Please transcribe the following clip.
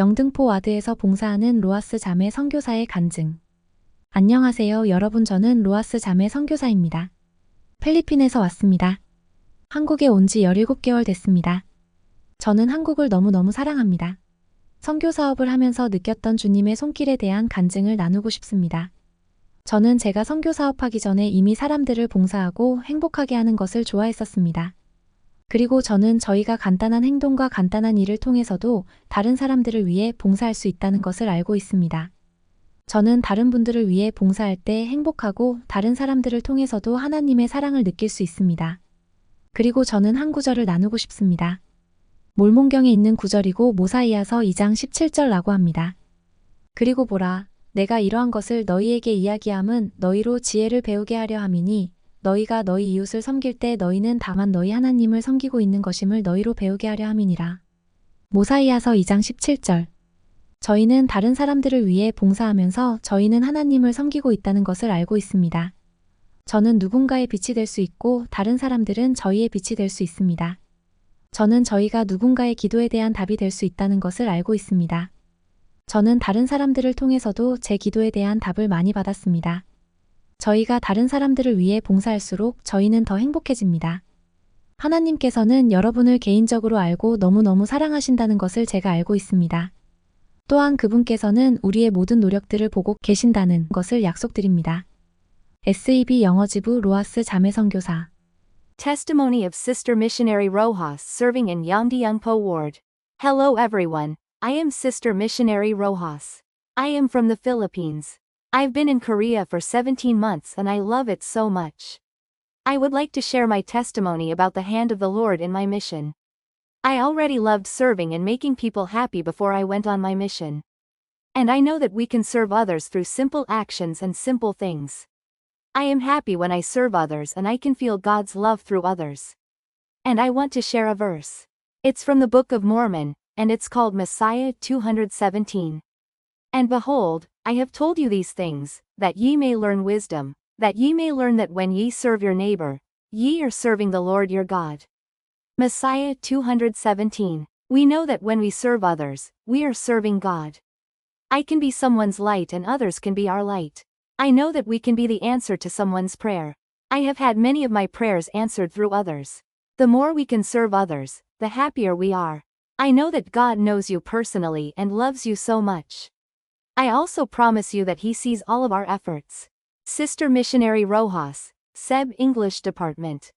영등포 와드에서 봉사하는 로아스 자매 선교사의 간증. 안녕하세요, 여러분. 저는 로아스 자매 선교사입니다. 필리핀에서 왔습니다. 한국에 온 지 17개월 됐습니다. 저는 한국을 너무너무 사랑합니다. 선교 사업을 하면서 느꼈던 주님의 손길에 대한 간증을 나누고 싶습니다. 저는 제가 선교 사업하기 전에 이미 사람들을 봉사하고 행복하게 하는 것을 좋아했었습니다. 그리고 저는 저희가 간단한 행동과 간단한 일을 통해서도 다른 사람들을 위해 봉사할 수 있다는 것을 알고 있습니다. 저는 다른 분들을 위해 봉사할 때 행복하고 다른 사람들을 통해서도 하나님의 사랑을 느낄 수 있습니다. 그리고 저는 한 구절을 나누고 싶습니다. 몰몬경에 있는 구절이고 모사이아서 2장 17절라고 합니다. 그리고 보라, 내가 이러한 것을 너희에게 이야기함은 너희로 지혜를 배우게 하려 함이니 너희가 너희 이웃을 섬길 때 너희는 다만 너희 하나님을 섬기고 있는 것임을 너희로 배우게 하려 함이니라. 모사이아서 2장 17절 저희는 다른 사람들을 위해 봉사하면서 저희는 하나님을 섬기고 있다는 것을 알고 있습니다. 저는 누군가의 빛이 될 수 있고 다른 사람들은 저희의 빛이 될 수 있습니다. 저는 저희가 누군가의 기도에 대한 답이 될 수 있다는 것을 알고 있습니다. 저는 다른 사람들을 통해서도 제 기도에 대한 답을 많이 받았습니다. 저희가 다른 사람들을 위해 봉사할수록 저희는 더 행복해집니다. 하나님께서는 여러분을 개인적으로 알고 너무너무 사랑하신다는 것을 제가 알고 있습니다. 또한 그분께서는 우리의 모든 노력들을 보고 계신다는 것을 약속드립니다. SEB 영어지부 로아스 자매선교사 Testimony of Sister Missionary Rojas serving in Yangdiangpo Ward. Hello everyone, I am Sister Missionary Rojas. I am from the Philippines. I've been in Korea for 17 months and I love it so much. I would like to share my testimony about the hand of the Lord in my mission. I already loved serving and making people happy before I went on my mission. And I know that we can serve others through simple actions and simple things. I am happy when I serve others and I can feel God's love through others. And I want to share a verse. It's from the Book of Mormon, and it's called Messiah 217. And behold, I have told you these things, that ye may learn wisdom, that ye may learn that when ye serve your neighbor, ye are serving the Lord your God. Messiah 217. We know that when we serve others, we are serving God. I can be someone's light and others can be our light. I know that we can be the answer to someone's prayer. I have had many of my prayers answered through others. The more we can serve others, the happier we are. I know that God knows you personally and loves you so much. I also promise you that He sees all of our efforts. Sister Missionary Rojas, Seb English Department.